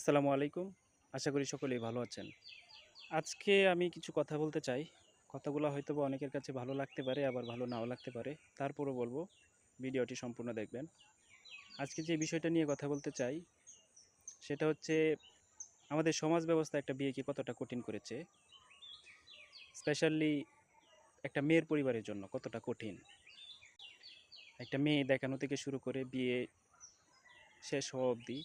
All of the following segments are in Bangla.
আসসালামু আলাইকুম। আশা করি সকলেই ভালো আছেন। আজকে আমি কিছু কথা বলতে চাই। কথাগুলো হয়তো বা অনেকের কাছে ভালো লাগতে পারে, আবার ভালো নাও লাগতে পারে। তারপরও বলব, ভিডিওটি সম্পূর্ণ দেখবেন। আজকে যে বিষয়টা নিয়ে কথা বলতে চাই, সেটা হচ্ছে, আমাদের সমাজ ব্যবস্থা একটা বিয়েকে কতটা কঠিন করেছে? স্পেশালি একটা মেয়ের পরিবারের জন্য কতটা কঠিন? একটা মেয়ে দেখানো থেকে শুরু করে বিয়ে শেষ হওয়া অবধি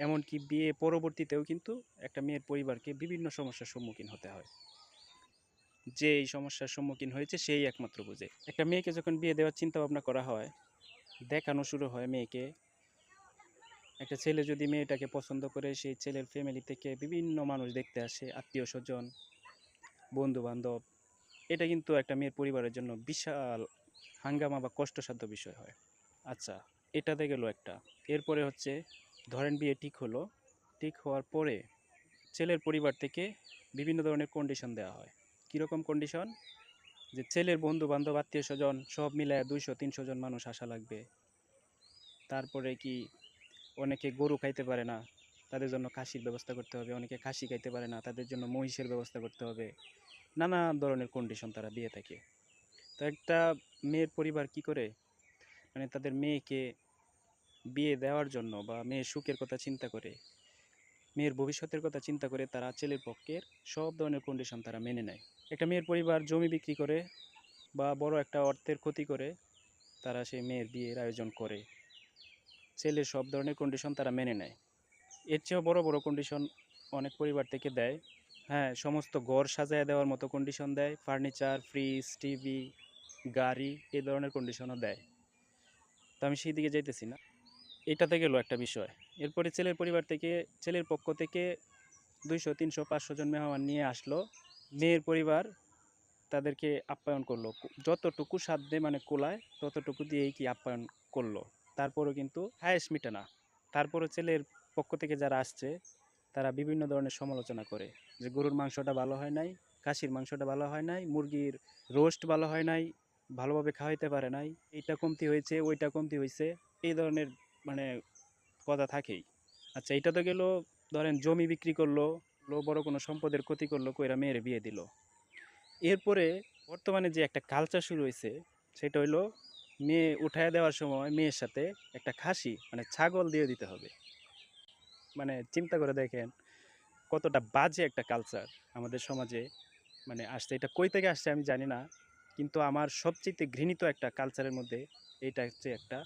এমনকি বিয়ে পরবর্তীতেও কিন্তু একটা মেয়ের পরিবারকে বিভিন্ন সমস্যার সম্মুখীন হতে হয়। যে এই সমস্যার সম্মুখীন হয়েছে সেই একমাত্র বোঝে। একটা মেয়েকে যখন বিয়ে দেওয়ার চিন্তা ভাবনা করা হয়, দেখানো শুরু হয় মেয়েকে। একটা ছেলে যদি মেয়েটাকে পছন্দ করে, সেই ছেলের ফ্যামিলি থেকে বিভিন্ন মানুষ দেখতে আসে, আত্মীয় স্বজন বন্ধু বান্ধব এটা কিন্তু একটা মেয়ের পরিবারের জন্য বিশাল হাঙ্গামা বা কষ্টসাধ্য বিষয় হয়। আচ্ছা এটাতে গেল একটা। এরপরে হচ্ছে ধরেন বিয়ে ঠিক হলো, ঠিক হওয়ার পরে ছেলের পরিবার থেকে বিভিন্ন ধরনের কন্ডিশন দেওয়া হয়। কীরকম কন্ডিশন যে ছেলের বন্ধু বান্ধব আত্মীয় স্বজন সব মিলায় দুইশো, তিনশো জন মানুষ আসা লাগবে। তারপরে কি অনেকে গরু খাইতে পারে না, তাদের জন্য খাসির ব্যবস্থা করতে হবে। অনেকে খাসি খাইতে পারে না, তাদের জন্য মহিষের ব্যবস্থা করতে হবে। নানা ধরনের কন্ডিশন তারা দিয়ে থাকে। তো একটা মেয়ের পরিবার কি করে? মানে তাদের মেয়েকে বিয়ে দেওয়ার জন্য বা মেয়ের সুখের কথা চিন্তা করে, মেয়ের ভবিষ্যতের কথা চিন্তা করে তারা ছেলের পক্ষের সব ধরনের কন্ডিশন তারা মেনে নেয়। একটা মেয়ের পরিবার জমি বিক্রি করে বা বড় একটা অর্থের ক্ষতি করে, তারা সেই মেয়ের বিয়ের আয়োজন করে। ছেলের সব ধরনের কন্ডিশন তারা মেনে নেয়। এর চেয়েও বড় বড় কন্ডিশন অনেক পরিবার থেকে দেয়। হ্যাঁ সমস্ত ঘর সাজায় দেওয়ার মতো কন্ডিশন দেয়। ফার্নিচার ফ্রিজ টিভি গাড়ি এই ধরনের কন্ডিশনও দেয়। তো আমি সেই দিকে যাইতেছি না। এটাতে গেল একটা বিষয়। এরপরে ছেলের পরিবার থেকে, ছেলের পক্ষ থেকে দুইশো, তিনশো, পাঁচশো জন মেহমান নিয়ে আসলো। মেয়ের পরিবার তাদেরকে আপ্যায়ন করল। যতটুকু সাধ্যে মানে কোলায়, ততটুকু দিয়েই কি আপ্যায়ন করল। তারপরেও কিন্তু হায়েস্ট মিটে না। তারপরে ছেলের পক্ষ থেকে যারা আসছে, তারা বিভিন্ন ধরনের সমালোচনা করে যে গরুর মাংসটা ভালো হয় নাই কাশির মাংসটা ভালো হয় নাই, মুরগির রোস্ট ভালো হয় নাই, ভালোভাবে খাওয়াইতে পারে নাই, এইটা কমতি হয়েছে, ওইটা কমতি হয়েছে এই ধরনের মানে কথা থাকেই। আচ্ছা এটা তো গেল, ধরেন জমি বিক্রি করল, লো বড় কোনো সম্পদের ক্ষতি করল, কইরা মেয়ের বিয়ে দিল। এরপরে বর্তমানে যে একটা কালচার শুরু হয়েছে সেটা হইল মেয়ে উঠায় দেওয়ার সময় মেয়ের সাথে একটা খাসি মানে ছাগল দিয়ে দিতে হবে। মানে চিন্তা করে দেখেন, কতটা বাজে একটা কালচার আমাদের সমাজে মানে আসছে। এটা কই থেকে আসছে আমি জানি না, কিন্তু আমার সবচেয়ে ঘৃণিত একটা কালচারের মধ্যে এইটা হচ্ছে একটা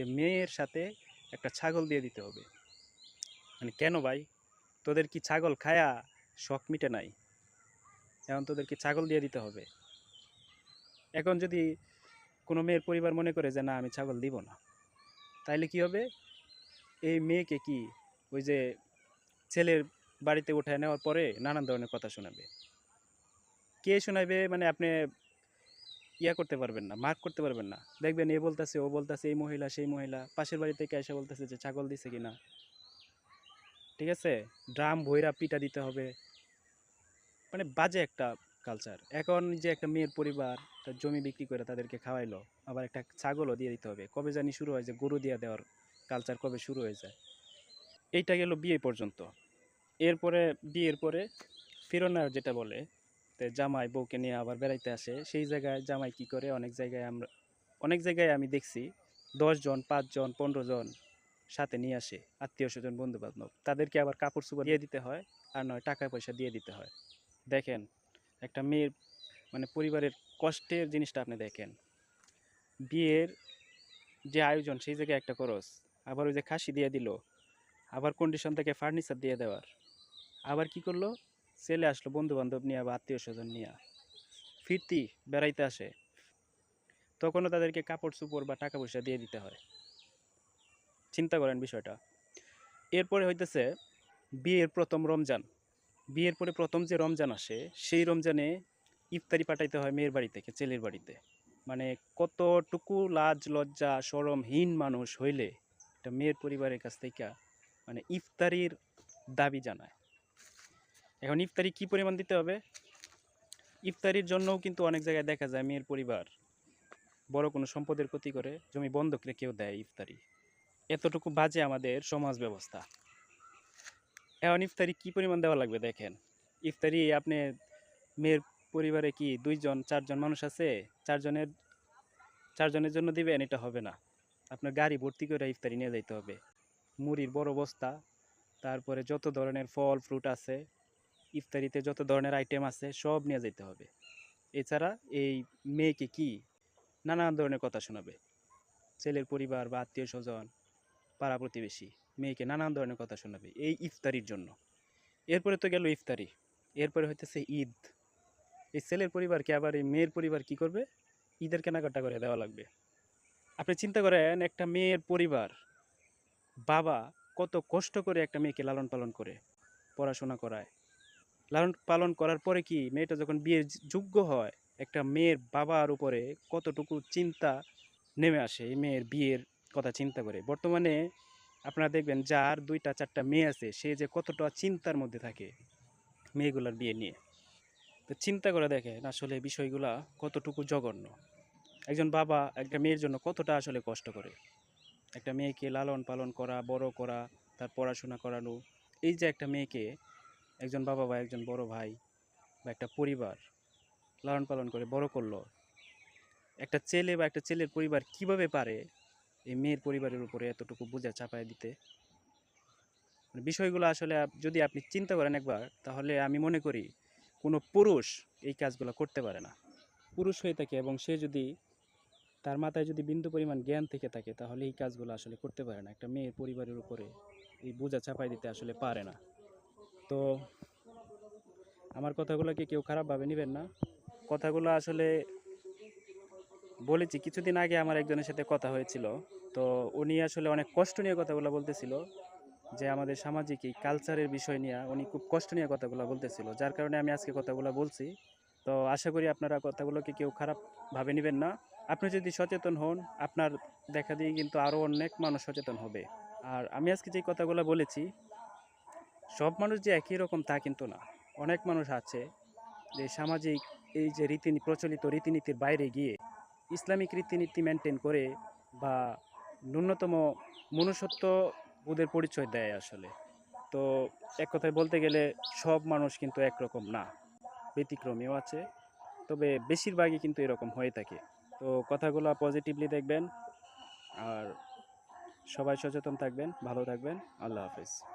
যে মেয়ের সাথে একটা ছাগল দিয়ে দিতে হবে। মানে কেন ভাই? তোদের কি ছাগল খায়া শখ মিটে নাই? এখন তোদের কি ছাগল দিয়ে দিতে হবে? এখন যদি কোনো মেয়ের পরিবার মনে করে যে, না, আমি ছাগল দিব না। তাইলে কি হবে? এই মেয়েকে কি ওই যে ছেলের বাড়িতে উঠায় নেওয়ার পরে নানান ধরনের কথা শোনাবে? কে শোনাবে? মানে আপনি ইয়া করতে পারবেন না, মার্ক করতে পারবেন না। দেখবেন এ বলতেছে, ও বলতেছে, এই মহিলা, সেই মহিলা, পাশের বাড়ি থেকে এসে বলতেছে যে ছাগল দিছে কিনা। ঠিক আছে? ড্রাম ভৈরা পিটা দিতে হবে। মানে বাজে একটা কালচার এখন যে একটা মেয়ের পরিবার, তার জমি বিক্রি করে তাদেরকে খাওয়াইলো, আবার একটা ছাগলও দিয়ে দিতে হবে। কবে জানি শুরু হয় যে গরু দিয়ে দেওয়ার কালচার কবে শুরু হয়ে যায়। এইটা গেল বিয়ে পর্যন্ত। এরপরে, বিয়ের পরে ফিরনার যেটা বলে তে জামাই বউকে নিয়ে আবার বেড়াইতে আসে। সেই জায়গায় জামাই কি করে? অনেক জায়গায় আমরা, অনেক জায়গায় আমি দেখছি দশজন পাঁচজন পনেরো জন সাথে নিয়ে আসে আত্মীয় স্বজন বন্ধু বান্ধব তাদেরকে আবার কাপড় চোপড় দিয়ে দিতে হয় আর নয়, টাকা পয়সা দিয়ে দিতে হয়। দেখেন, একটা মেয়ের মানে পরিবারের কষ্টের জিনিসটা আপনি দেখেন। বিয়ের যে আয়োজন, সেই জায়গায় একটা খরচ। আবার ওই যে খাসি দিয়ে দিল, আবার কন্ডিশন থেকে ফার্নিচার দিয়ে দেওয়ার। আবার কি করল? ছেলে আসলো বন্ধু বান্ধব নিয়ে বা আত্মীয় স্বজন নিয়ে। ফিরতি বেড়াইতে আসে। তখনও তাদেরকে কাপড় চোপড় বা টাকা পয়সা দিয়ে দিতে হয়। চিন্তা করেন বিষয়টা। এরপরে হইতেছে বিয়ের প্রথম রমজান। বিয়ের পরে প্রথম যে রমজান আসে, সেই রমজানে ইফতারি পাঠাইতে হয় মেয়ের বাড়ি থেকে, ছেলের বাড়িতে। মানে কতটুকু লাজ, লজ্জা সরমহীন মানুষ হইলে একটা মেয়ের পরিবারের কাছ থেকে মানে ইফতারির দাবি জানায়। এখন ইফতারি কি পরিমাণ দিতে হবে? ইফতারির জন্যও কিন্তু অনেক জায়গায় দেখা যায় মেয়ের পরিবার বড় কোনো সম্পদের ক্ষতি করে, জমি বন্ধক রেখেও দেয় ইফতারি। এতটুকু বাজে আমাদের সমাজ ব্যবস্থা। এখন ইফতারি কি পরিমাণ দেওয়া লাগবে দেখেন? ইফতারি আপনি মেয়ের পরিবারে কি দুইজন, চারজন মানুষ আছে? চারজনের চারজনের জন্য দিবেন, এটা হবে না। আপনার গাড়ি ভর্তি করে ইফতারি নিয়ে যাইতে হবে। মুড়ির বড় বস্তা, তারপরে যত ধরনের ফল, ফ্রুট আছে ইফতারিতে যত ধরনের আইটেম আছে, সব নিয়ে যেতে হবে। এছাড়া এই মেয়েকে কি নানান ধরনের কথা শোনাবে। ছেলের পরিবার বা আত্মীয় স্বজন পাড়া প্রতিবেশী, মেয়েকে নানান ধরনের কথা শোনাবে এই ইফতারির জন্য। এরপরে তো গেল ইফতারি। এরপরে হইতেছে ঈদ। এই ছেলের পরিবারকে আবার এই মেয়ের পরিবার কি করবে? ঈদের কেনাকাটা করে দেওয়া লাগবে। আপনি চিন্তা করেন, একটা মেয়ের পরিবার বাবা কত কষ্ট করে একটা মেয়েকে লালন পালন করে, পড়াশোনা করায়। লালন পালন করার পরে কি মেয়েটা যখন বিয়ের যোগ্য হয়, একটা মেয়ের বাবার উপরে কতটুকু চিন্তা নেমে আসে এই মেয়ের বিয়ের কথা চিন্তা করে? বর্তমানে আপনারা দেখবেন যার দুইটা, চারটা মেয়ে আছে, সে যে কতটা চিন্তার মধ্যে থাকে মেয়েগুলোর বিয়ে নিয়ে। তো চিন্তা করে দেখেন আসলে বিষয়গুলা কতটুকু জঘন্য। একজন বাবা একটা মেয়ের জন্য কতটা আসলে কষ্ট করে? একটা মেয়েকে লালন পালন করা, বড় করা, তার পড়াশোনা করানো, এই যে একটা মেয়েকে একজন বাবা বা একজন বড় ভাই বা একটা পরিবার লালন পালন করে বড় করল, একটা ছেলে বা একটা ছেলের পরিবার কীভাবে পারে এই মেয়ের পরিবারের উপরে এতটুকু বোঝা চাপায় দিতে? মানে বিষয়গুলো আসলে যদি আপনি চিন্তা করেন একবার, তাহলে আমি মনে করি কোনো পুরুষ এই কাজগুলো করতে পারে না। পুরুষ হয়ে থাকে এবং সে যদি তার মাথায় যদি বিন্দু পরিমাণ জ্ঞান থেকে থাকে, তাহলে এই কাজগুলো আসলে করতে পারে না। একটা মেয়ের পরিবারের উপরে এই বোঝা চাপাই দিতে আসলে পারে না। তো আমার কথাগুলোকে কেউ খারাপভাবে নেবেন না? কথাগুলো আসলে বলেছি, কিছুদিন আগে আমার একজনের সাথে কথা হয়েছিল। তো উনি আসলে অনেক কষ্ট নিয়ে কথাগুলো বলতেছিল, যে আমাদের সামাজিক এই কালচারের বিষয় নিয়ে উনি খুব কষ্ট নিয়ে কথাগুলো বলতেছিল। যার কারণে আমি আজকে কথাগুলো বলছি। তো আশা করি আপনারা কথাগুলোকে কেউ খারাপভাবে নেবেন না? আপনি যদি সচেতন হন, আপনার দেখা দিয়ে কিন্তু আরও অনেক মানুষ সচেতন হবে। আর আমি আজকে যে কথাগুলো বলেছি সব মানুষ যে একই রকম তা কিন্তু না। অনেক মানুষ আছে যে সামাজিক এই যে রীতি প্রচলিত রীতিনীতির বাইরে গিয়ে ইসলামিক রীতিনীতি মেনটেন করে বা ন্যূনতম মনুষ্যত্ব ওদের পরিচয় দেয় আসলে। তো এক কথায় বলতে গেলে সব মানুষ কিন্তু একরকম না, ব্যতিক্রমীও আছে, তবে বেশিরভাগই কিন্তু এরকম হয়ে থাকে। তো কথাগুলো পজিটিভলি দেখবেন আর সবাই সচেতন থাকবেন, ভালো থাকবেন, আল্লাহ হাফেজ।